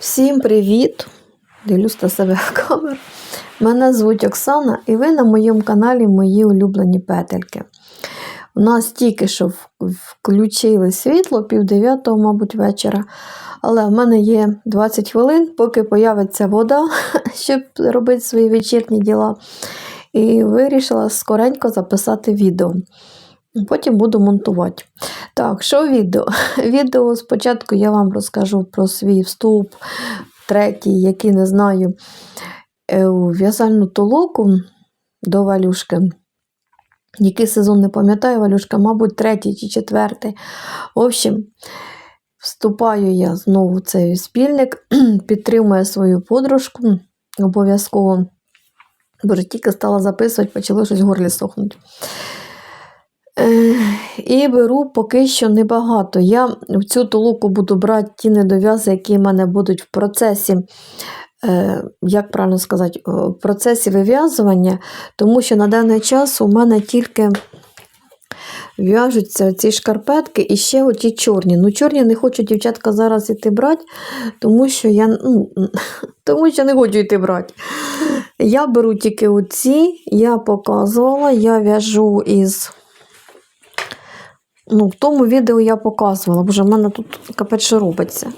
Всім привіт! Дивлюсь себе в камеру. Мене звуть Оксана, і ви на моєму каналі Мої улюблені петельки. У нас тільки що включили світло, пів дев'ятого, мабуть, вечора. Але в мене є 20 хвилин, поки появиться вода, щоб робити свої вечірні діла. І вирішила скоренько записати відео. Потім буду монтувати. Так, що відео? Відео спочатку я вам розкажу про свій вступ, третій, який не знаю, е, у в'язальну толоку до валюшки. Який сезон не пам'ятаю, валюшка, мабуть, третій чи четвертий. В общем, вступаю я знову в цей спільник, підтримую свою подружку обов'язково. Бо ж тільки стала записувати, почало щось в горлі сохнути. І беру поки що небагато. Я в цю толоку буду брати ті недов'язи, які в мене будуть в процесі, е, як правильно сказати, в процесі вив'язування, тому що на даний час у мене тільки в'яжуться ці шкарпетки і ще оті чорні. Ну, чорні не хочу, дівчатка, зараз іти брати, тому що я ну, тому що не хочу йти брати. Я беру тільки оці, я показувала, я в'яжу із. Ну, в тому відео я показувала, бо в мене тут капець що робиться.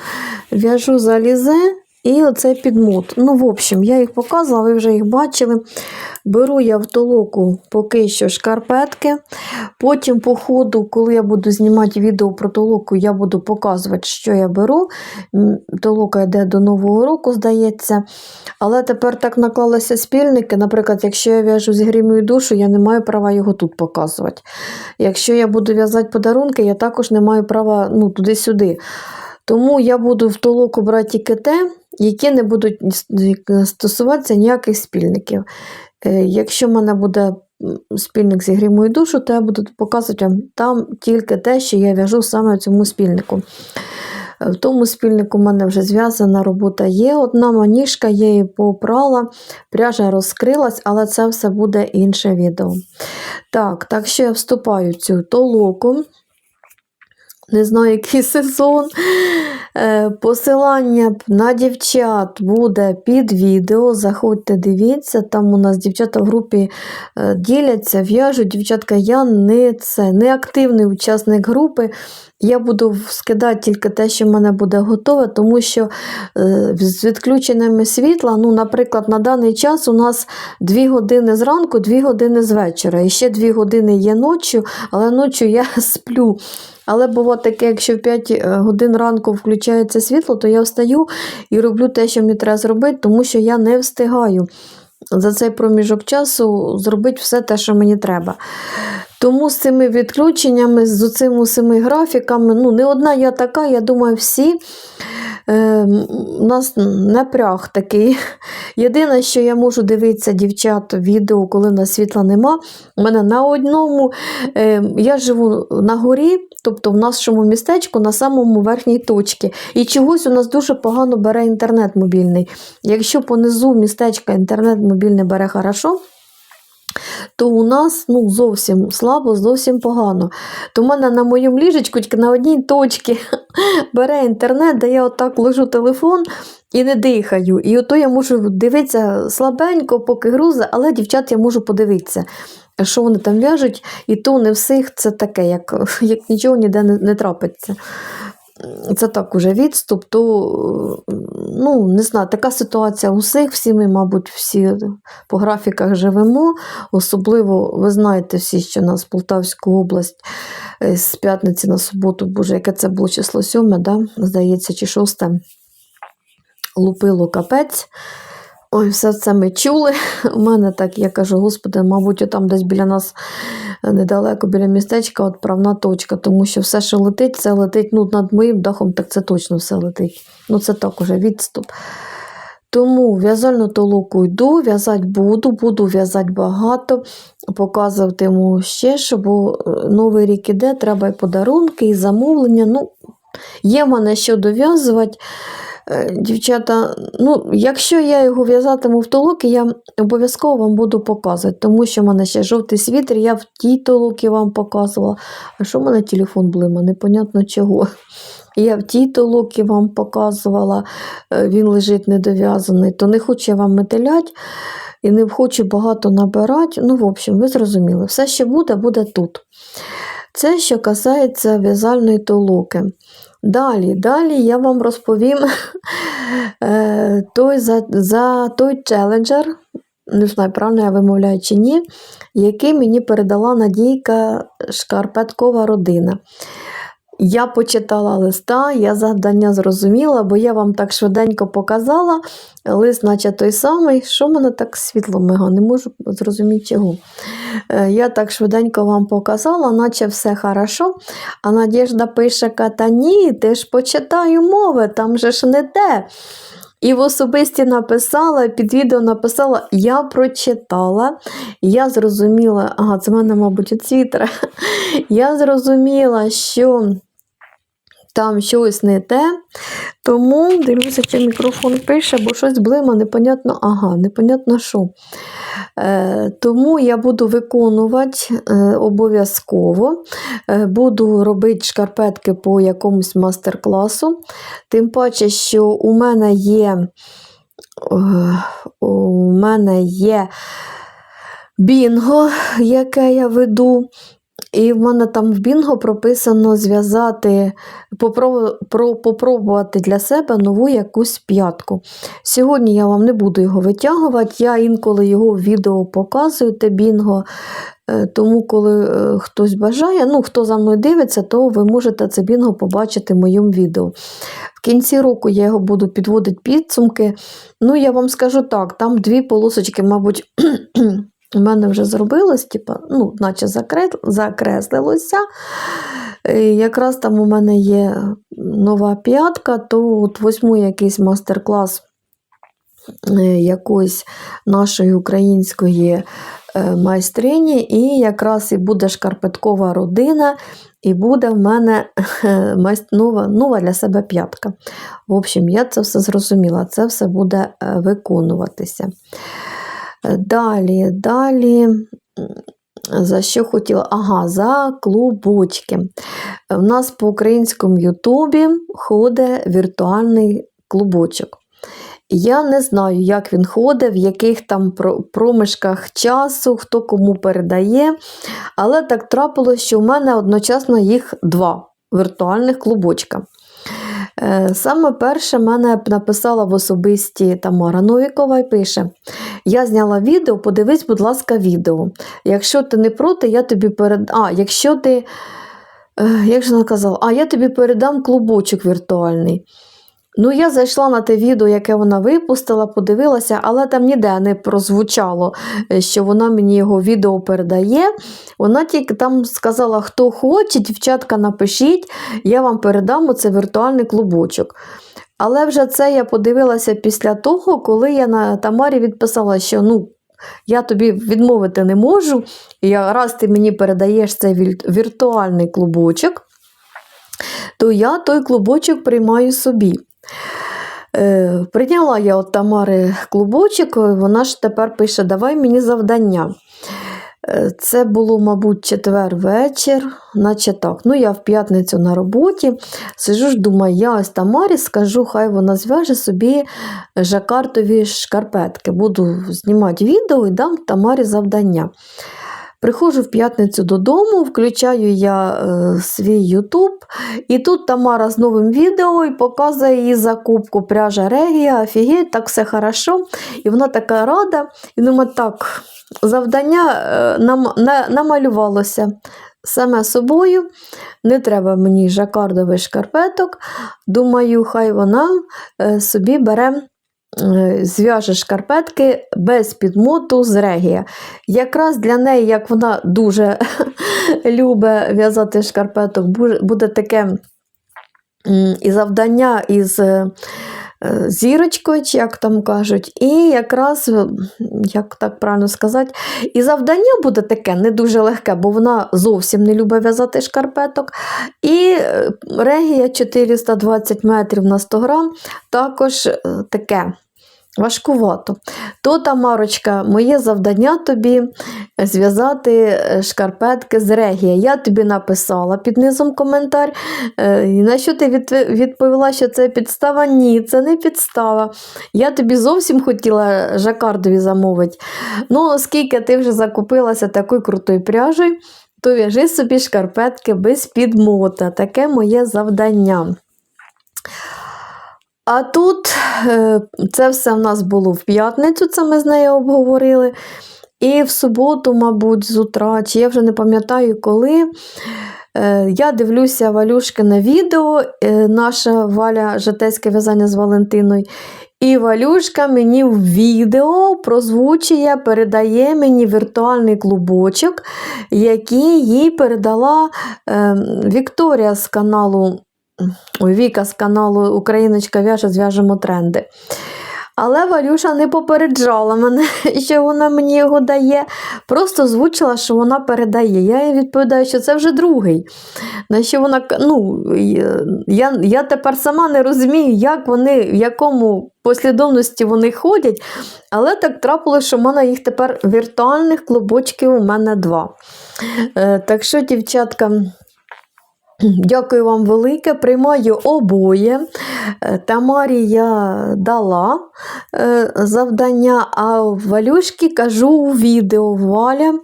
В'яжу залізе і оцей підмот. Ну, в общем, я їх показувала, ви вже їх бачили. Беру я в толоку поки що шкарпетки. Потім, по ходу, коли я буду знімати відео про толоку, я буду показувати, що я беру. Толока йде до Нового року, здається. Але тепер так наклалися спільники. Наприклад, якщо я в'яжу з грімою душу, я не маю права його тут показувати. Якщо я буду в'язати подарунки, я також не маю права ну, туди-сюди. Тому я буду в толоку брати тільки те, які не будуть стосуватися ніяких спільників. Е, Якщо в мене буде спільник зі грімою душу, то я буду показувати там тільки те, що я в'яжу саме в цьому спільнику. Е, В тому спільнику в мене вже зв'язана робота є. Одна маніжка, я її попрала, пряжа розкрилась, але це все буде інше відео. Так, так що я вступаю в цю толоку. Не знаю, який сезон. Е, Посилання на дівчат буде під відео. Заходьте, дивіться. Там у нас дівчата в групі е, діляться, в'яжуть. Дівчатка, я не це не активний учасник групи. Я буду скидати тільки те, що в мене буде готове, тому що е, з відключеннями світла, ну, наприклад, на даний час у нас 2 години зранку, 2 години з вечора. І ще 2 години є ночі, але ночі я сплю. Але буває таке, якщо в 5 годин ранку включається світло, то я встаю і роблю те, що мені треба зробити, тому що я не встигаю за цей проміжок часу зробити все те, що мені треба. Тому з цими відключеннями, з цими усіми графіками, ну, не одна я така, я думаю, всі. Е, у нас напряг такий. Єдине, що я можу дивитися дівчат відео, коли в нас світла нема. У мене на одному, е, я живу на горі, тобто в нашому містечку на самому верхній точці. І чогось у нас дуже погано бере інтернет мобільний. Якщо понизу містечка інтернет мобільний бере хорошо, то у нас ну, зовсім слабо, зовсім погано. То в мене на моєму ліжечку тільки на одній точці бере інтернет, де я отак ложу телефон і не дихаю. І ото я можу дивитися слабенько, поки грузе, але дівчат я можу подивитися. Що вони там в'яжуть, і то не всіх це таке, як, як нічого ніде не, не трапиться. Це так уже відступ, то ну, не знаю, така ситуація у всіх, всі ми, мабуть, всі по графіках живемо. Особливо, ви знаєте всі, що нас Полтавську область е, з п'ятниці на суботу, боже, яке це було число сьоме, да? здається, чи шосте, лупило капець. Ой, все це ми чули. У мене так, я кажу, господи, мабуть, там десь біля нас недалеко біля містечка отправна точка, тому що все, що летить, це летить ну, над моїм дахом, так це точно все летить. Ну, це так уже відступ. Тому в'язальну толоку йду, в'язати буду, буду в'язати багато, показуватиму ще, що бо е, новий рік іде, треба і подарунки, і замовлення. Ну, є мене що дов'язувати. Е, Дівчата, ну, якщо я його в'язатиму в толоки, я обов'язково вам буду показувати, тому що в мене ще жовтий світер, я в тій толокі вам показувала. А що в мене телефон блима, непонятно чого. Я в тій толокі вам показувала, е, він лежить недов'язаний, то не хочу вам метелять і не хочу багато набирати. Ну, в общем, ви зрозуміли, все, що буде, буде тут. Це що касається в'язальної толоки. Далі, далі я вам розповім е, той, за, за той челенджер, не знаю, правильно я вимовляю чи ні, який мені передала Надійка Шкарпеткова родина. Я почитала листа, я завдання зрозуміла, бо я вам так швиденько показала. Лист, наче той самий, що мене так світло мига, не можу зрозуміти чого. Е, Я так швиденько вам показала, наче все хорошо. А Надіжда пише: та ні, ти ж почитаю мови, там же ж не те. І в особисті написала, під відео написала, я прочитала, я зрозуміла, ага, це в мене, мабуть, від світера. Я зрозуміла, що там щось не те. Тому дивлюся, чи мікрофон пише, бо щось блима, непонятно, ага, непонятно що. Е, тому я буду виконувати е, обов'язково. Е, буду робити шкарпетки по якомусь мастер-класу. Тим паче, що у мене є, е, у мене є бінго, яке я веду. І в мене там в Бінго прописано зв'язати, про- попробувати для себе нову якусь п'ятку. Сьогодні я вам не буду його витягувати, я інколи його в відео показую, те Бінго. Е, Тому, коли е, хтось бажає, ну хто за мною дивиться, то ви можете це бінго побачити в моєму відео. В кінці року я його буду підводити підсумки. Ну, я вам скажу так, там дві полосочки, мабуть, у мене вже зробилось, типу, ну, наче закреслилося. Якраз там у мене є нова п'ятка, то от возьму якийсь мастер-клас е, якоїсь нашої української е, майстрині, і якраз і буде шкарпеткова родина, і буде в мене е, нова, нова для себе п'ятка. В общем, я це все зрозуміла, це все буде виконуватися. Далі, далі. За що хотіла? Ага, за клубочки. У нас по українському Ютубі ходить віртуальний клубочок. Я не знаю, як він ходить, в яких там проміжках часу, хто кому передає. Але так трапилось, що в мене одночасно їх два віртуальних клубочка. Е, Саме перше мене написала в особисті Тамара Новікова і пише: Я зняла відео, подивись, будь ласка, відео. Якщо ти не проти, я тобі перед... А, якщо ти. е, Як же вона казала? А, я тобі передам клубочок віртуальний. Ну, я зайшла на те відео, яке вона випустила, подивилася, але там ніде не прозвучало, е, що вона мені його відео передає. Вона тільки там сказала, хто хоче, дівчатка, напишіть, я вам передам оце віртуальний клубочок. Але вже це я подивилася після того, коли я на Тамарі відписала, що ну, я тобі відмовити не можу. І раз ти мені передаєш цей віртуальний клубочок, то я той клубочок приймаю собі. Е, прийняла я от Тамари клубочок, вона ж тепер пише: Давай мені завдання. Е, Це було, мабуть, четвер вечір, наче так. Ну, я в п'ятницю на роботі. Сижу ж, думаю, я ось Тамарі скажу, хай вона зв'яже собі жакартові шкарпетки. Буду знімати відео і дам Тамарі завдання. Приходжу в п'ятницю додому, включаю я е, свій Ютуб, і тут Тамара з новим відео і показує її закупку пряжа Регія. Офігеть, так все хорошо. І вона така рада. І думаю, так, завдання е, нам, на, намалювалося саме собою. Не треба мені жакардових шкарпеток. Думаю, хай вона е, собі бере. Е, Зв'яже шкарпетки без підмоту з регія. Якраз для неї, як вона дуже любить в'язати шкарпеток, буде таке і завдання із е, зірочкою, чи як там кажуть, і якраз, е, як так правильно сказати, і завдання буде таке не дуже легке, бо вона зовсім не любить в'язати шкарпеток. І е, регія 420 метрів на 100 грам також е, таке. Важкувато. То, Тамарочка, моє завдання тобі зв'язати е, шкарпетки з регія. Я тобі написала під низом коментар. Е, На що ти відповіла, що це підстава? Ні, це не підстава. Я тобі зовсім хотіла жакардові замовити. Ну, оскільки ти вже закупилася такою крутою пряжею, то в'яжи собі шкарпетки без підмота. Таке моє завдання. А тут е, це все в нас було в п'ятницю, це ми з нею обговорили. І в суботу, мабуть, з утра, чи я вже не пам'ятаю коли. е, Я дивлюся Валюшкине відео, е, наша Валя Житейське в'язання з Валентиною. І Валюшка мені в відео прозвучує, передає мені віртуальний клубочок, який їй передала е, Вікторія з каналу Віка з каналу Україночка в'яже зв'яжемо тренди. Але Валюша не попереджала мене, що вона мені його дає. Просто озвучила, що вона передає. Я їй відповідаю, що це вже другий. На що вона ну, я, я тепер сама не розумію, як вони, в якому послідовності вони ходять. Але так трапилося, що в мене їх тепер віртуальних клубочків у мене два. Е, Так що, дівчатка. Дякую вам велике. Приймаю обоє. Е, Тамарі я дала е, завдання, а Валюшки кажу у відео Валя.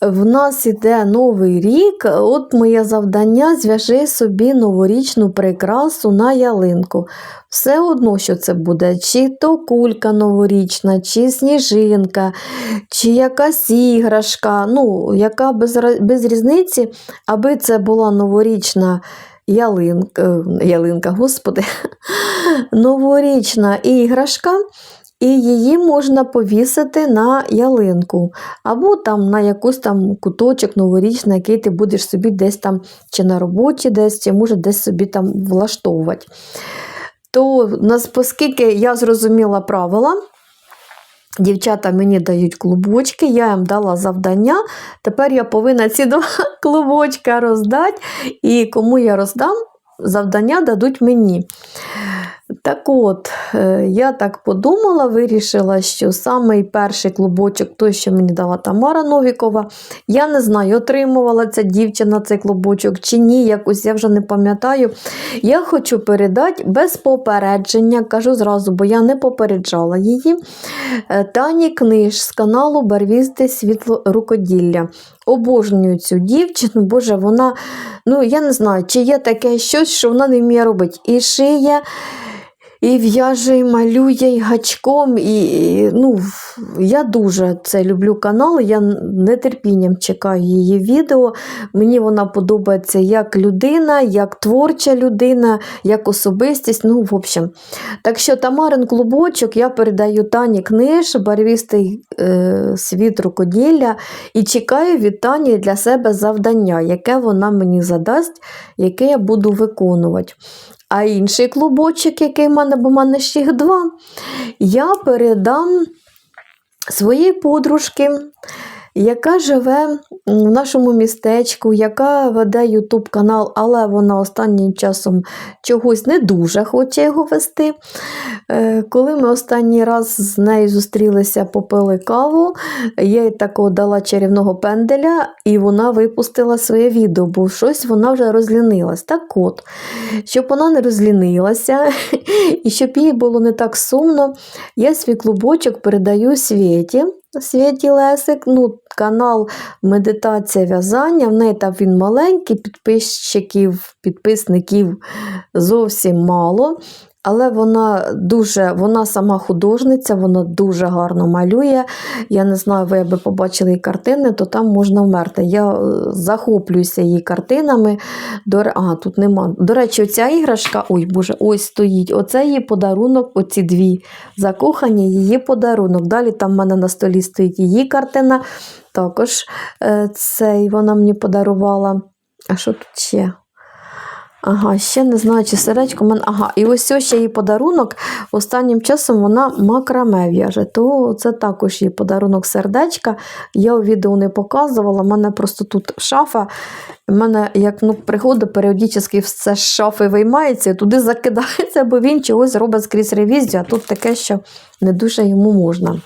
В нас іде новий рік. От моє завдання зв'яжи собі новорічну прикрасу на ялинку. Все одно, що це буде, чи то кулька новорічна, чи сніжинка, чи якась іграшка, ну, яка без, без різниці, аби це була новорічна ялинка, е, ялинка, господи, новорічна іграшка. І її можна повісити на ялинку, або там на якийсь там куточок новорічний, який ти будеш собі десь там чи на роботі, десь, чи може десь собі там влаштовувати. То оскільки я зрозуміла правила, дівчата мені дають клубочки, я їм дала завдання. Тепер я повинна ці два клубочка роздати, і кому я роздам, завдання дадуть мені. Так от, е, я так подумала, вирішила, що самий перший клубочок, той, що мені дала Тамара Новікова, я не знаю, отримувала ця дівчина цей клубочок чи ні, якось я вже не пам'ятаю. Я хочу передати без попередження, кажу зразу, бо я не попереджала її. е, Тані Книж з каналу Барвісти Світло рукоділля. Обожнюю цю дівчину, боже, вона, ну я не знаю, чи є таке щось, що вона не вміє робити. І шиє, і в'яже, і малює, і гачком. І, і, ну, я дуже це люблю канал, я нетерпінням чекаю її відео. Мені вона подобається як людина, як творча людина, як особистість. Ну, в общем. Так що Тамарин клубочок я передаю Тані Книж, барвістий е, світ рукоділля, і чекаю від Тані для себе завдання, яке вона мені задасть, яке я буду виконувати. А інший клубочок, який в мене, бо в мене ще їх два, я передам своїй подружки, яка живе в нашому містечку, яка веде Ютуб канал, але вона останнім часом чогось не дуже хоче його вести. Е, Коли ми останній раз з нею зустрілися, попили каву, я їй такого дала чарівного пенделя, і вона випустила своє відео, бо щось вона вже розлінилась. Так от, щоб вона не розлінилася, і щоб їй було не так сумно, я свій клубочок передаю Світі. Світі Лесик, ну, канал Медитація в'язання. В неї там він маленький, підписчиків, підписників зовсім мало. Але вона дуже, вона сама художниця, вона дуже гарно малює. Я не знаю, ви якби побачили її картини, то там можна вмерти. Я е, захоплююся її картинами. До, а, тут нема. До речі, оця іграшка, ой Боже, ось стоїть. Оце її подарунок, оці дві закохані, її подарунок. Далі там в мене на столі стоїть її картина. Також е, цей вона мені подарувала. А що тут ще? Ага, ще не знаю, чи сердечко мене. Ага, і ось ще її подарунок. Останнім часом вона макраме в'яже. То це також її подарунок сердечка. Я у відео не показувала. У мене просто тут шафа. У мене, як ну, приходить, періодично все з шафи виймається і туди закидається, бо він чогось робить скрізь ревізію, а тут таке, що не дуже йому можна.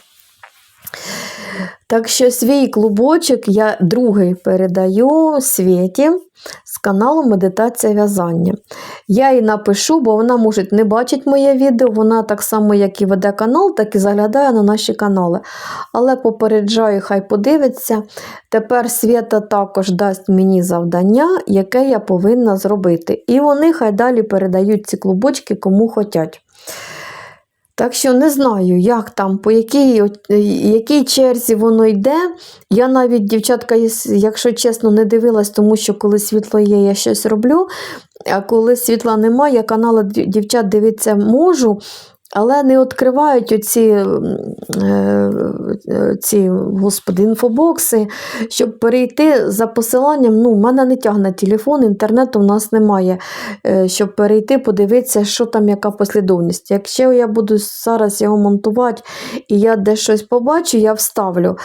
Так що свій клубочок я другий передаю Світі з каналу Медитація в'язання. Я їй напишу, бо вона може не бачить моє відео, вона так само, як і веде канал, так і заглядає на наші канали. Але попереджаю, хай подивиться. Тепер Свята також дасть мені завдання, яке я повинна зробити. І вони хай далі передають ці клубочки кому хочуть. Так що не знаю, як там, по якій, е, якій черзі воно йде. Я навіть, дівчатка, якщо чесно, не дивилась, тому що коли світло є, я щось роблю. А коли світла немає, я канали дівчат дивитися можу, але не відкривають оці е, е, ці, господи, інфобокси, щоб перейти за посиланням. Ну, в мене не тягне телефон, інтернету в нас немає, е, щоб перейти, подивитися, що там, яка послідовність. Якщо я буду зараз його монтувати і я десь щось побачу, я вставлю.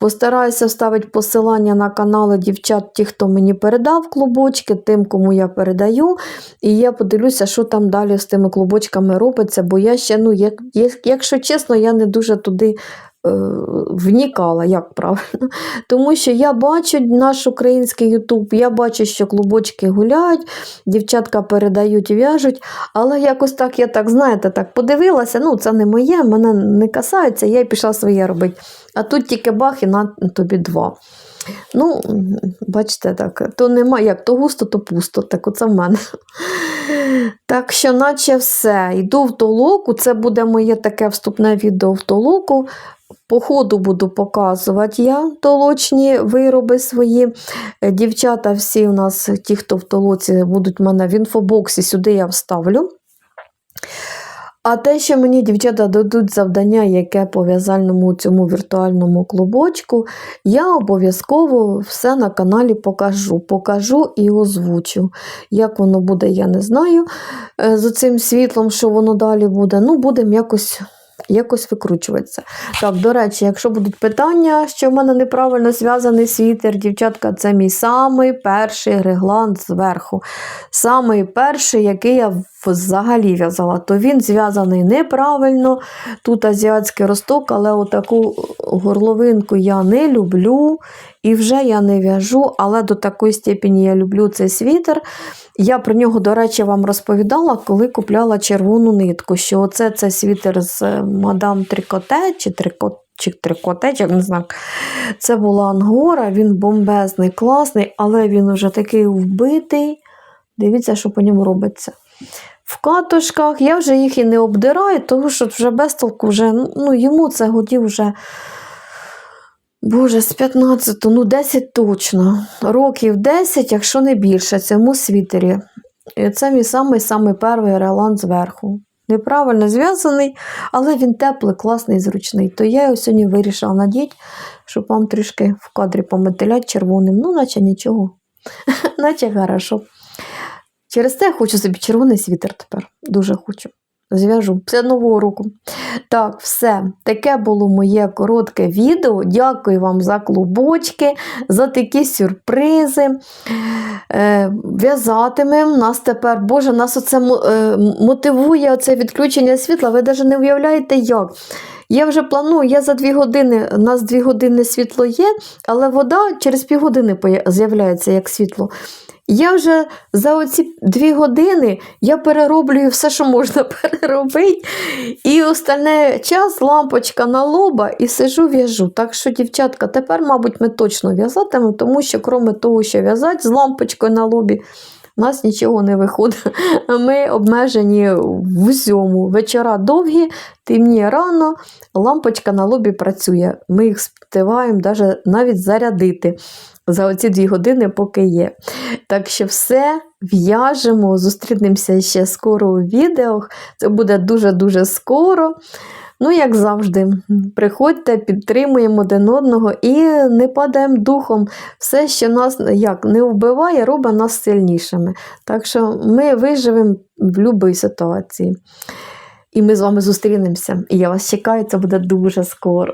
Постараюся вставити посилання на канали дівчат, ті, хто мені передав клубочки, тим, кому я передаю. І я подивлюся, що там далі з тими клубочками робиться, бо я ще, ну, як, як- якщо чесно, я не дуже туди. е, Внікала, як правильно. Тому що я бачу наш український Ютуб, я бачу, що клубочки гуляють, дівчатка передають, і в'яжуть, але якось так, я так, знаєте, так подивилася, ну це не моє, мене не касається, я й пішла своє робити. А тут тільки бах і на тобі два. Ну, бачите, так, то нема, як то густо, то пусто. Так оце в мене. Так що, наче все. Йду в толоку. Це буде моє таке вступне відео в толоку. По ходу буду показувати я толочні вироби свої. Е, Дівчата всі у нас, ті, хто в толоці, будуть в мене в інфобоксі, сюди я вставлю. А те, що мені дівчата дадуть завдання, яке по в'язальному цьому віртуальному клубочку, я обов'язково все на каналі покажу. Покажу і озвучу. Як воно буде, я не знаю. Е, З цим світлом, що воно далі буде, ну, будемо якось. Якось викручуватися. Так, до речі, якщо будуть питання, що в мене неправильно зв'язаний світер, дівчатка, це мій самий перший реглан зверху. Самий перший, який я взагалі в'язала, то він зв'язаний неправильно. Тут азіатський росток, але отаку горловинку я не люблю. І вже я не в'яжу, але до такої степені я люблю цей світер. Я про нього, до речі, вам розповідала, коли купляла червону нитку, що оце це світер з е, мадам Трикоте чи Трикоте. Чи трикотеч, як не знаю. Це була ангора, він бомбезний, класний, але він уже такий вбитий. Дивіться, що по ньому робиться. В катушках я вже їх і не обдираю, тому що вже без толку вже, ну, йому це годів вже. Боже, з 15, ну 10 точно. Років 10, якщо не більше, цьому світері. І це мій самий самий перший релан зверху. Неправильно зв'язаний, але він теплий, класний, зручний. То я його сьогодні вирішила надіти, щоб вам трішки в кадрі пометеляти червоним. Ну, наче нічого. наче хорошо. Через те я хочу собі червоний світер тепер. Дуже хочу. Зв'яжу після нового року. Так, все. Таке було моє коротке відео. Дякую вам за клубочки, за такі сюрпризи. Е, в'язатимемо. Нас тепер, Боже, нас оце е, мотивує оце відключення світла. Ви навіть не уявляєте, як. Я вже планую, я за дві години, у нас дві години світло є, але вода через півгодини з'являється як світло. Я вже за оці дві години я перероблюю все, що можна переробити. І остальне час лампочка на лоба і сижу в'яжу. Так що, дівчатка, тепер, мабуть, ми точно в'язатимемо, тому що, крім того, що в'язати з лампочкою на лобі, у нас нічого не виходить. Ми обмежені в усьому. Вечора довгі, темніє рано, лампочка на лобі працює. Ми їх співаємо навіть зарядити за оці дві години, поки є. Так що все в'яжемо, зустрінемося ще скоро у відео. Це буде дуже-дуже скоро. Ну, як завжди, приходьте, підтримуємо один одного і не падаємо духом. Все, що нас як не вбиває, робить нас сильнішими. Так що ми виживемо в будь-якій ситуації. І ми з вами зустрінемося. І я вас чекаю, це буде дуже скоро.